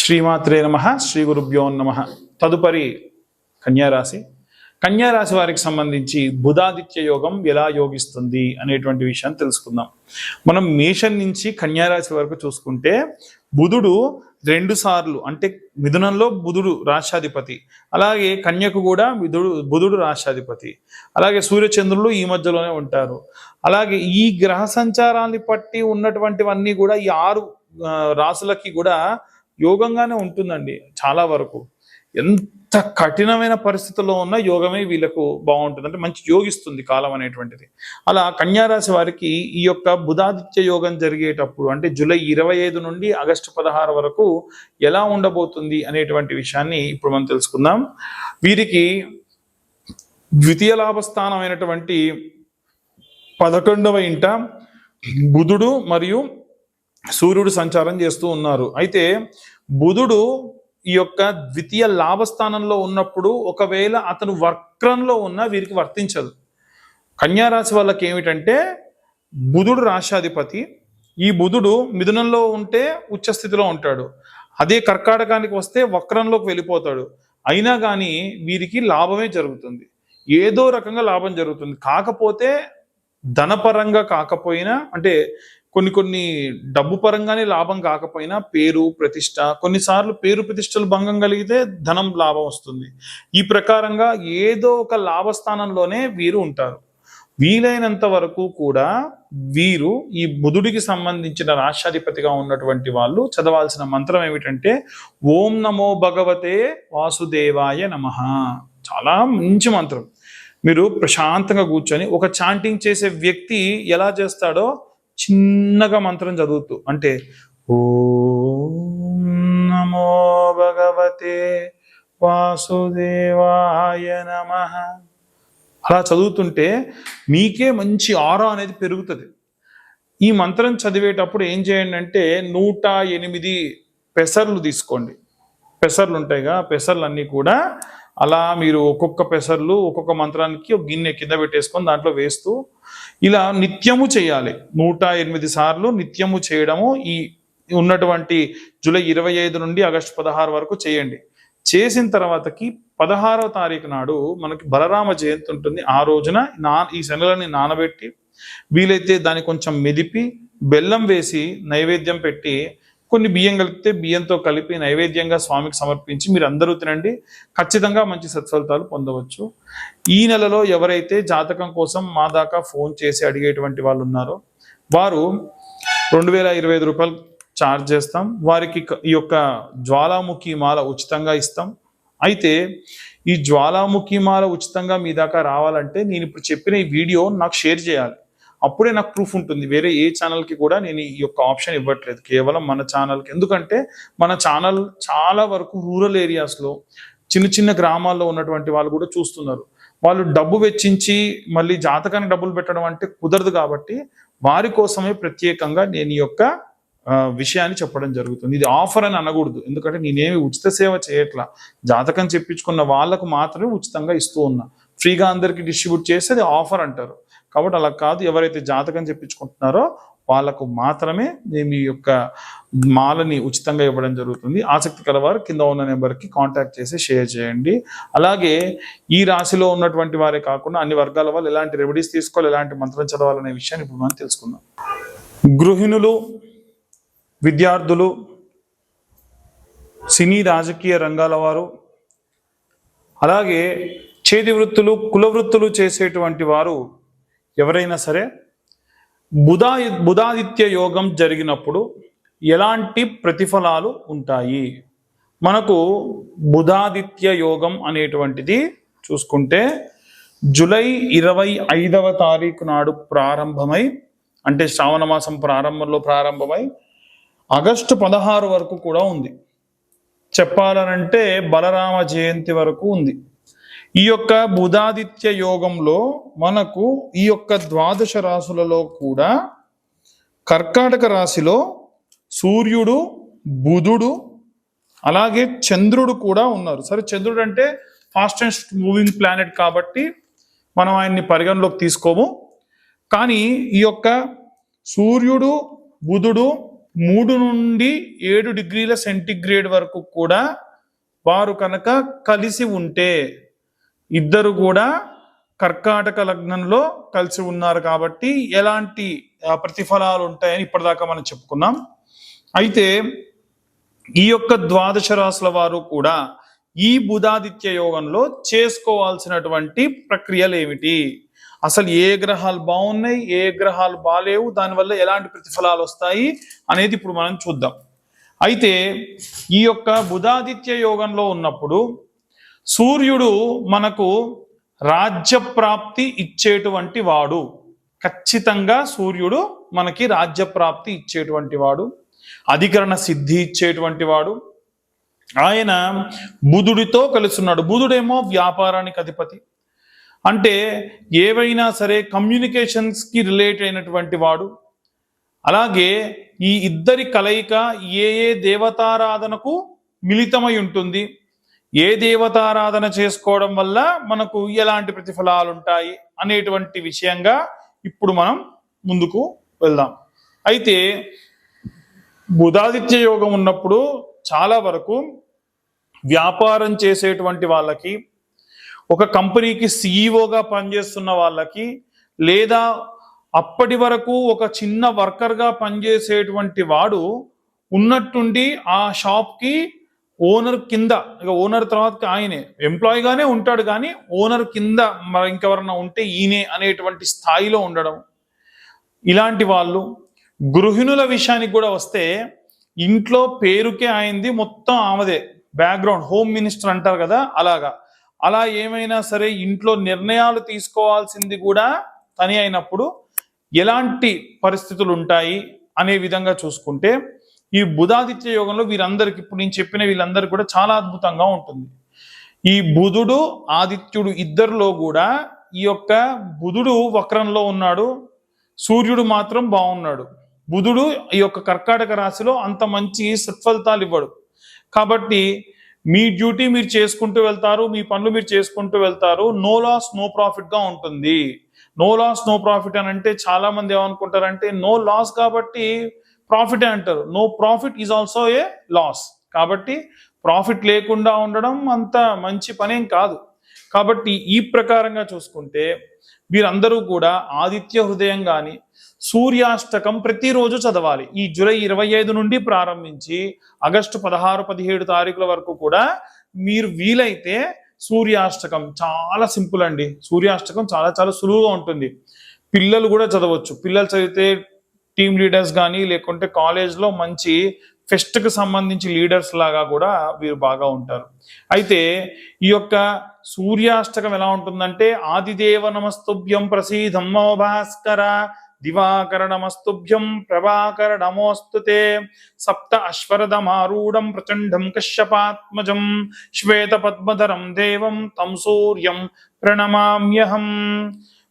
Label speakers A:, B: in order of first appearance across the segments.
A: శ్రీమాత్రే నమ శ్రీ గురుభ్యో నమ. తదుపరి కన్యారాశి. కన్యారాశి వారికి సంబంధించి బుధాదిత్య యోగం ఎలా యోగిస్తుంది అనేటువంటి విషయాన్ని తెలుసుకుందాం. మనం మేషం నుంచి కన్యారాశి వరకు చూసుకుంటే బుధుడు రెండు సార్లు అంటే మిథునంలో బుధుడు రాష్ట్రాధిపతి అలాగే కన్యకు కూడా బుధుడు బుధుడు రాష్ట్రాధిపతి అలాగే సూర్యచంద్రులు ఈ మధ్యలోనే ఉంటారు. అలాగే ఈ గ్రహ సంచారాన్ని పట్టి ఉన్నటువంటివన్నీ కూడా ఈ ఆరు రాసులకి కూడా యోగంగానే ఉంటుందండి చాలా వరకు. ఎంత కఠినమైన పరిస్థితుల్లో ఉన్న యోగమే వీళ్ళకు బాగుంటుంది. అంటే మంచి యోగిస్తుంది కాలం అనేటువంటిది. అలా కన్యారాశి వారికి ఈ యొక్క బుధాదిత్య యోగం జరిగేటప్పుడు అంటే జూలై ఇరవై ఐదు నుండి ఆగస్టు పదహారు వరకు ఎలా ఉండబోతుంది అనేటువంటి విషయాన్ని ఇప్పుడు మనం తెలుసుకుందాం. వీరికి ద్వితీయ లాభస్థానమైనటువంటి పదకొండవ ఇంట బుధుడు మరియు సూర్యుడు సంచారం చేస్తూ ఉన్నారు. అయితే బుధుడు ఈ యొక్క ద్వితీయ లాభస్థానంలో ఉన్నప్పుడు ఒకవేళ అతను వక్రంలో ఉన్న వీరికి వర్తించదు. కన్యారాశి వాళ్ళకి ఏమిటంటే బుధుడు రాశాధిపతి ఈ బుధుడు మిథునంలో ఉంటే ఉచ్చస్థితిలో ఉంటాడు. అదే కర్కాటకానికి వస్తే వక్రంలోకి వెళ్ళిపోతాడు. అయినా కానీ వీరికి లాభమే జరుగుతుంది. ఏదో రకంగా లాభం జరుగుతుంది. కాకపోతే ధనపరంగా కాకపోయినా అంటే కొన్ని కొన్ని డబ్బు పరంగానే లాభం కాకపోయినా పేరు ప్రతిష్ట కొన్నిసార్లు పేరు ప్రతిష్టలు భంగం కలిగితే ధనం లాభం వస్తుంది. ఈ ప్రకారంగా ఏదో ఒక లాభస్థానంలోనే వీరు ఉంటారు. వీలైనంత వరకు కూడా వీరు ఈ బుధుడికి సంబంధించిన రాష్ట్రాధిపతిగా ఉన్నటువంటి వాళ్ళు చదవాల్సిన మంత్రం ఏమిటంటే ఓం నమో భగవతే వాసుదేవాయ నమ. చాలా మంచి మంత్రం. మీరు ప్రశాంతంగా కూర్చొని ఒక చాంటింగ్ చేసే వ్యక్తి ఎలా చేస్తాడో చిన్నగా మంత్రం చదువుతూ అంటే ఓ నమో భగవతే వాసుదేవాయ నమ. అలా చదువుతుంటే మీకే మంచి ఆరా అనేది పెరుగుతుంది. ఈ మంత్రం చదివేటప్పుడు ఏం చేయండి అంటే నూట ఎనిమిది పెసర్లు తీసుకోండి. పెసర్లు ఉంటాయిగా పెసర్లు అన్నీ కూడా అలా మీరు ఒక్కొక్క పెసర్లు ఒక్కొక్క మంత్రానికి ఒక గిన్నె కింద పెట్టేసుకొని దాంట్లో వేస్తూ ఇలా నిత్యము చేయాలి. నూట ఎనిమిది సార్లు నిత్యము చేయడము ఈ ఉన్నటువంటి జూలై ఇరవై ఐదు నుండి ఆగస్టు పదహారు వరకు చేయండి. చేసిన తర్వాతకి పదహారవ తారీఖు నాడు మనకి బలరామ జయంతి ఉంటుంది. ఆ రోజున నా ఈ శనలని నానబెట్టి వీలైతే దాన్ని కొంచెం మెదిపి బెల్లం వేసి నైవేద్యం పెట్టి కొన్ని బియ్యం కలిపితే బియ్యంతో కలిపి నైవేద్యంగా స్వామికి సమర్పించి మీరు అందరూ తినండి. ఖచ్చితంగా మంచి సత్ఫలితాలు పొందవచ్చు. ఈ నెలలో ఎవరైతే జాతకం కోసం మా దాకా ఫోన్ చేసి అడిగేటువంటి వాళ్ళు ఉన్నారో వారు రెండు వేల ఇరవై ఐదు రూపాయలు ఛార్జ్ చేస్తాం. వారికి ఈ యొక్క జ్వాలాముఖి మాల ఉచితంగా ఇస్తాం. అయితే ఈ జ్వాలాముఖి మాల ఉచితంగా మీ దాకా రావాలంటే నేను ఇప్పుడు చెప్పిన ఈ వీడియో నాకు షేర్ చేయాలి. అప్పుడే నాకు ప్రూఫ్ ఉంటుంది. వేరే ఏ ఛానల్కి కూడా నేను ఈ యొక్క ఆప్షన్ ఇవ్వట్లేదు. కేవలం మన ఛానల్కి ఎందుకంటే మన ఛానల్ చాలా వరకు రూరల్ ఏరియాస్లో చిన్న చిన్న గ్రామాల్లో ఉన్నటువంటి వాళ్ళు కూడా చూస్తున్నారు. వాళ్ళు డబ్బు వెచ్చించి మళ్ళీ జాతకానికి డబ్బులు పెట్టడం అంటే కుదరదు కాబట్టి వారి కోసమే ప్రత్యేకంగా నేను ఈ యొక్క విషయాన్ని చెప్పడం జరుగుతుంది. ఇది ఆఫర్ అని అనకూడదు. ఎందుకంటే నేనేమి ఉచిత సేవ చేయట్లా. జాతకం చెప్పించుకున్న వాళ్ళకు మాత్రమే ఉచితంగా ఇస్తూ ఉన్నా. ఫ్రీగా అందరికి డిస్ట్రిబ్యూట్ చేస్తే అది ఆఫర్ అంటారు. కాబట్టి అలా కాదు. ఎవరైతే జాతకం చెప్పించుకుంటున్నారో వాళ్ళకు మాత్రమే మేము ఈ యొక్క మాలని ఉచితంగా ఇవ్వడం జరుగుతుంది. ఆసక్తి కలవారు కింద ఉన్న నెంబర్కి కాంటాక్ట్ చేసి షేర్ చేయండి. అలాగే ఈ రాశిలో ఉన్నటువంటి వారే కాకుండా అన్ని వర్గాల వాళ్ళు ఎలాంటి రెమెడీస్ తీసుకోవాలి ఎలాంటి మంత్రం చదవాలనే విషయాన్ని ఇప్పుడు మనం తెలుసుకుందాం. గృహిణులు విద్యార్థులు సినీ రాజకీయ రంగాల వారు అలాగే చేతి వృత్తులు కుల వృత్తులు చేసేటువంటి వారు ఎవరైనా సరే బుధా బుధాదిత్య యోగం జరిగినప్పుడు ఎలాంటి ప్రతిఫలాలు ఉంటాయి? మనకు బుధాదిత్య యోగం అనేటువంటిది చూసుకుంటే జూలై ఇరవై ఐదవ తారీఖు నాడు ప్రారంభమై అంటే శ్రావణ మాసం ప్రారంభంలో ప్రారంభమై ఆగస్టు పదహారు వరకు కూడా ఉంది. చెప్పాలనంటే బలరామ జయంతి వరకు ఉంది. ఈ యొక్క బుధాదిత్య యోగంలో మనకు ఈ యొక్క ద్వాదశ రాశులలో కూడా కర్కాటక రాశిలో సూర్యుడు బుధుడు అలాగే చంద్రుడు కూడా ఉన్నారు. సరే చంద్రుడు అంటే ఫాస్టెస్ట్ మూవింగ్ ప్లానెట్ కాబట్టి మనం ఆయన్ని పరిగణలోకి తీసుకోము. కానీ ఈ యొక్క సూర్యుడు బుధుడు మూడు నుండి ఏడు డిగ్రీల సెంటిగ్రేడ్ వరకు కూడా వారు కనుక కలిసి ఉంటే ఇద్దరు కూడా కర్కాటక లగ్నంలో కలిసి ఉన్నారు కాబట్టి ఎలాంటి ప్రతిఫలాలు ఉంటాయని ఇప్పటిదాకా మనం చెప్పుకున్నాం. అయితే ఈ యొక్క ద్వాదశ రాశుల వారు కూడా ఈ బుధాదిత్య యోగంలో చేసుకోవాల్సినటువంటి ప్రక్రియలు ఏమిటి? అసలు ఏ గ్రహాలు బాగున్నాయి ఏ గ్రహాలు బాలేవు దానివల్ల ఎలాంటి ప్రతిఫలాలు వస్తాయి అనేది ఇప్పుడు మనం చూద్దాం. అయితే ఈ యొక్క బుధాదిత్య యోగంలో ఉన్నప్పుడు సూర్యుడు మనకు రాజ్య ప్రాప్తి ఇచ్చేటువంటి వాడు. ఖచ్చితంగా సూర్యుడు మనకి రాజ్య ప్రాప్తి ఇచ్చేటువంటి వాడు. అధికరణ సిద్ధి ఇచ్చేటువంటి వాడు. ఆయన బుధుడితో కలుస్తున్నాడు బుధుడేమో వ్యాపారానికి అధిపతి. అంటే ఏవైనా సరే కమ్యూనికేషన్స్కి రిలేట్ అయినటువంటి వాడు. అలాగే ఈ ఇద్దరి కలయిక ఏ ఏ దేవతారాధనకు మిళితమై ఉంటుంది? ఏ దేవతారాధన చేసుకోవడం వల్ల మనకు ఎలాంటి ప్రతిఫలాలు ఉంటాయి అనేటువంటి విషయంగా ఇప్పుడు మనం ముందుకు వెళ్దాం. అయితే బుధాదిత్య యోగం ఉన్నప్పుడు చాలా వరకు వ్యాపారం చేసేటువంటి వాళ్ళకి ఒక కంపెనీకి సీఈఓగా పనిచేస్తున్న వాళ్ళకి లేదా అప్పటి వరకు ఒక చిన్న వర్కర్గా పనిచేసేటువంటి వాడు ఉన్నట్టుండి ఆ షాప్కి ఓనర్ కింద ఇక ఓనర్ తర్వాత ఆయనే ఎంప్లాయీగానే ఉంటాడు కానీ ఓనర్ కింద మరి ఇంకెవరన్నా ఉంటే ఈయనే అనేటువంటి స్థాయిలో ఉండడం. ఇలాంటి వాళ్ళు గృహిణుల విషయానికి కూడా వస్తే ఇంట్లో పేరుకే అయింది మొత్తం ఆమెదే. బ్యాక్గ్రౌండ్ హోమ్ మినిస్టర్ అంటారు కదా అలాగా. అలా ఏమైనా సరే ఇంట్లో నిర్ణయాలు తీసుకోవాల్సింది కూడా తని అయినప్పుడు ఎలాంటి పరిస్థితులు ఉంటాయి అనే విధంగా చూసుకుంటే ఈ బుధాదిత్య యోగంలో వీరందరికి ఇప్పుడు నేను చెప్పిన వీళ్ళందరూ కూడా చాలా అద్భుతంగా ఉంటుంది. ఈ బుధుడు ఆదిత్యుడు ఇద్దరిలో కూడా ఈ యొక్క బుధుడు వక్రంలో ఉన్నాడు. సూర్యుడు మాత్రం బాగున్నాడు. బుధుడు ఈ యొక్క కర్కాటక రాశిలో అంత మంచి సత్ఫలితాలు ఇవ్వడు. కాబట్టి మీ డ్యూటీ మీరు చేసుకుంటూ వెళ్తారు మీ పనులు మీరు చేసుకుంటూ వెళ్తారు నో లాస్ నో ప్రాఫిట్గా ఉంటుంది. నో లాస్ నో ప్రాఫిట్ అని అంటే చాలామంది ఏమనుకుంటారంటే నో లాస్ కాబట్టి ప్రాఫిట్ అంటారు. No profit is also a loss కాబట్టి ప్రాఫిట్ లేకుండా ఉండడం అంత మంచి పనేం కాదు. కాబట్టి ఈ ప్రకారంగా చూసుకుంటే వీరందరూ కూడా ఆదిత్య హృదయం కానీ సూర్యాష్టకం ప్రతిరోజు చదవాలి. ఈ జూలై ఇరవై ఐదు నుండి ప్రారంభించి ఆగస్టు పదహారు పదిహేడు తారీఖుల వరకు కూడా మీరు వీలైతే సూర్యాష్టకం చాలా సింపుల్ అండి. సూర్యాష్టకం చాలా చాలా సులువుగా ఉంటుంది. పిల్లలు కూడా చదవచ్చు. పిల్లలు చదివితే టీమ్ లీడర్స్ కానీ లేకుంటే కాలేజ్లో మంచి ఫెస్ట్కి సంబంధించి లీడర్స్ లాగా కూడా వీరు బాగా ఉంటారు. అయితే ఈ యొక్క సూర్యాష్టకం ఎలా ఉంటుందంటే ఆదిదేవ నమస్తుభ్యం ప్రసీధమ్మో భాస్కర దివాకర నమస్తుభ్యం ప్రభాకర నమోస్తుతే సప్త అశ్వరథమారూఢం ప్రచండం కశ్యపాత్మజం శ్వేత పద్మధరం దేవం తం సూర్యం ప్రణమామ్యహం.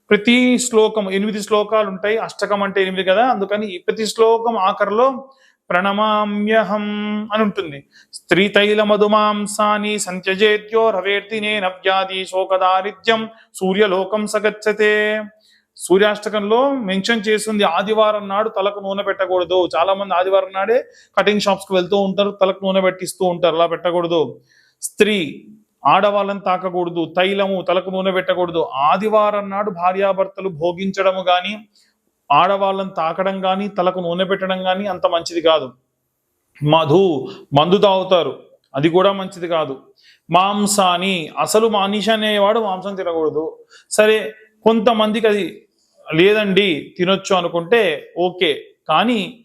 A: ప్రతి శ్లోకం ఎనిమిది శ్లోకాలు ఉంటాయి అష్టకం అంటే ఎనిమిది కదా? అందుకని ప్రతి శ్లోకం ఆఖరిలో ప్రణమామ్యహం అని ఉంటుంది స్త్రీ తైల మధుమాంసాని సంత్యజేత్యో నవ్యాధి నవ్యాది శోకదారిద్ర్యం సూర్యలోకం సగచ్చతే. సూర్యాష్టకంలో మెన్షన్ చేస్తుంది ఆదివారం నాడు తలకు నూనె పెట్టకూడదు. చాలా మంది ఆదివారం నాడే కటింగ్ షాప్స్కి వెళ్తూ ఉంటారు తలకు నూనె పెట్టిస్తూ ఉంటారు. అలా పెట్టకూడదు. స్త్రీ ఆడవాళ్ళని తాకకూడదు తైలము తలకు నూనె పెట్టకూడదు. ఆదివారం నాడు భార్యాభర్తలు భోగించడము కానీ ఆడవాళ్ళని తాకడం కానీ తలకు నూనె పెట్టడం కానీ అంత మంచిది కాదు. మధు మందు తాగుతారు. అది కూడా మంచిది కాదు. మాంసాని అసలు మానిష అనేవాడు మాంసం తినకూడదు. సరే కొంతమందికి అది లేదండి తినొచ్చు అనుకుంటే ఓకే. కానీ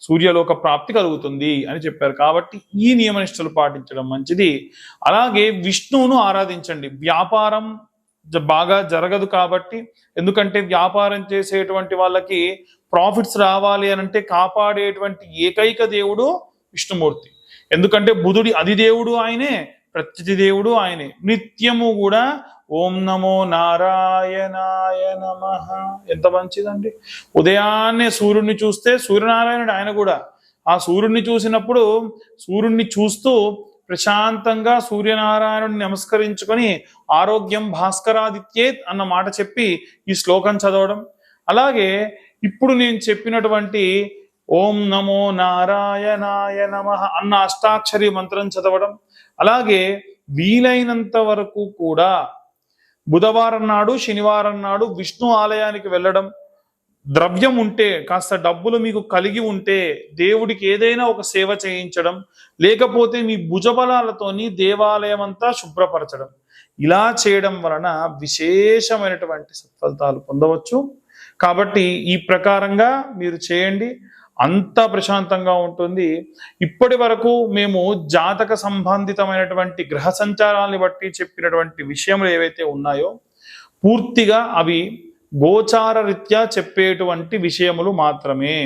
A: సూర్యలోక ప్రాప్తి కలుగుతుంది అని చెప్పారు. కాబట్టి ఈ నియమనిష్టలు పాటించడం మంచిది. అలాగే విష్ణువును ఆరాధించండి. వ్యాపారం బాగా జరగదు కాబట్టి ఎందుకంటే వ్యాపారం చేసేటువంటి వాళ్ళకి ప్రాఫిట్స్ రావాలి అని అంటే కాపాడేటువంటి ఏకైక దేవుడు విష్ణుమూర్తి. ఎందుకంటే బుధుడి అది దేవుడు ఆయనే ప్రత్యతి దేవుడు ఆయనే. నిత్యము కూడా ఓం నమో నారాయణాయ నమ. ఎంత మంచిదండి. ఉదయాన్నే సూర్యుడిని చూస్తే సూర్యనారాయణుడు ఆయన కూడా. ఆ సూర్యుడిని చూసినప్పుడు సూర్యుడిని చూస్తూ ప్రశాంతంగా సూర్యనారాయణుడిని నమస్కరించుకొని ఆరోగ్యం భాస్కరాదిత్యేత్ అన్న మాట చెప్పి ఈ శ్లోకం చదవడం. అలాగే ఇప్పుడు నేను చెప్పినటువంటి ఓం నమో నారాయణాయ నమ అన్న అష్టాక్షరి మంత్రం చదవడం. అలాగే వీలైనంత వరకు కూడా బుధవారం నాడు శనివారం నాడు విష్ణు ఆలయానికి వెళ్ళడం ద్రవ్యం ఉంటే కాస్త డబ్బులు మీకు కలిగి ఉంటే దేవుడికి ఏదైనా ఒక సేవ చేయించడం లేకపోతే మీ భుజబలాలతోని దేవాలయం అంతా శుభ్రపరచడం. ఇలా చేయడం వలన విశేషమైనటువంటి సత్ఫలితాలు పొందవచ్చు. కాబట్టి ఈ ప్రకారంగా మీరు చేయండి. అంత ప్రశాంతంగా ఉంటుంది. ఇప్పటి వరకు మేము జాతక సంబంధితమైనటువంటి గ్రహ సంచారాన్ని బట్టి చెప్పినటువంటి విషయములు ఏవైతే ఉన్నాయో పూర్తిగా అవి గోచార రీత్యా చెప్పేటువంటి విషయములు మాత్రమే.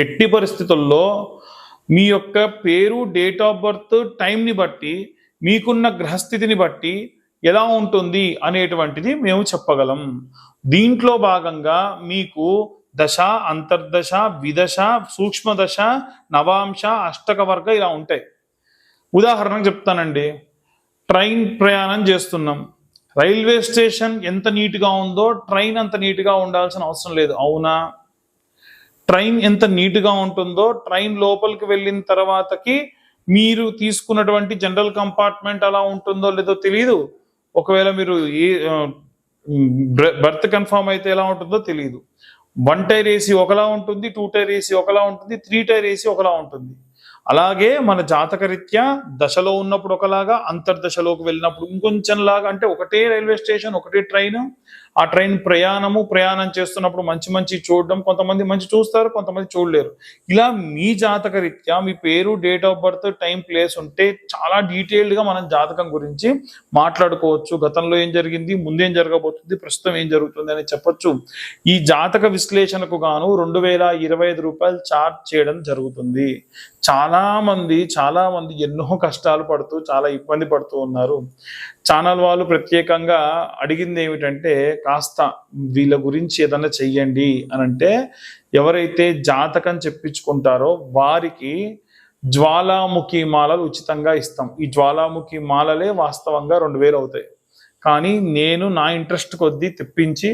A: ఎట్టి పరిస్థితుల్లో మీ యొక్క పేరు డేట్ ఆఫ్ బర్త్ టైంని బట్టి మీకున్న గ్రహస్థితిని బట్టి ఎలా ఉంటుంది అనేటువంటిది మేము చెప్పగలం. దీంట్లో భాగంగా మీకు దశ అంతర్దశ విదశ సూక్ష్మదశ నవాంశ అష్టక వర్గ ఇలా ఉంటాయి. ఉదాహరణకు చెప్తానండి. ట్రైన్ ప్రయాణం చేస్తున్నాం. రైల్వే స్టేషన్ ఎంత నీట్గా ఉందో ట్రైన్ అంత నీట్గా ఉండాల్సిన అవసరం లేదు. అవునా? ట్రైన్ ఎంత నీట్గా ఉంటుందో ట్రైన్ లోపలికి వెళ్ళిన తర్వాతకి మీరు తీసుకున్నటువంటి జనరల్ కంపార్ట్మెంట్ అలా ఉంటుందో లేదో తెలియదు ఒకవేళ మీరు ఏ బర్త్ కన్ఫామ్ అయితే ఎలా ఉంటుందో తెలియదు వన్ టైర్ ఏసీ ఒకలా ఉంటుంది టూ టైర్ ఏసీ ఒకలా ఉంటుంది త్రీ టైర్ ఏసీ ఒకలా ఉంటుంది. అలాగే మన జాతకరీత్యా దశలో ఉన్నప్పుడు ఒకలాగా అంతర్దశలోకి వెళ్ళినప్పుడు ఇంకొంచెం లాగా అంటే ఒకటే రైల్వే స్టేషన్ ఒకటే ట్రైన్ ఆ ట్రైన్ ప్రయాణము ప్రయాణం చేస్తున్నప్పుడు మంచి మంచి చూడడం కొంతమంది మంచి చూస్తారు కొంతమంది చూడలేరు. ఇలా మీ జాతక రీత్యా మీ పేరు date of birth time place ఉంటే చాలా డీటెయిల్డ్గా మనం జాతకం గురించి మాట్లాడుకోవచ్చు. గతంలో ఏం జరిగింది? ముందేం జరగబోతుంది? ప్రస్తుతం ఏం జరుగుతుంది అని చెప్పొచ్చు. ఈ జాతక విశ్లేషణకు గాను రెండు వేల ఇరవై ఐదు రూపాయలు చార్జ్ చేయడం జరుగుతుంది. చాలా మంది చాలా మంది ఎన్నో కష్టాలు పడుతూ చాలా ఇబ్బంది పడుతూ ఉన్నారు. ఛానల్ వాళ్ళు ప్రత్యేకంగా అడిగింది ఏమిటంటే కాస్త వీళ్ళ గురించి ఏదన్నా చెయ్యండి అని అంటే ఎవరైతే జాతకం చెప్పించుకుంటారో వారికి జ్వాలాముఖి మాలలు ఉచితంగా ఇస్తాం. ఈ జ్వాలాముఖి మాలలే వాస్తవంగా రెండు వేలు అవుతాయి. కానీ నేను నా ఇంట్రెస్ట్ కొద్దీ తెప్పించి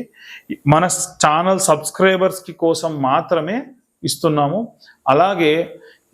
A: మన ఛానల్ సబ్స్క్రైబర్స్కి కోసం మాత్రమే ఇస్తున్నాము. అలాగే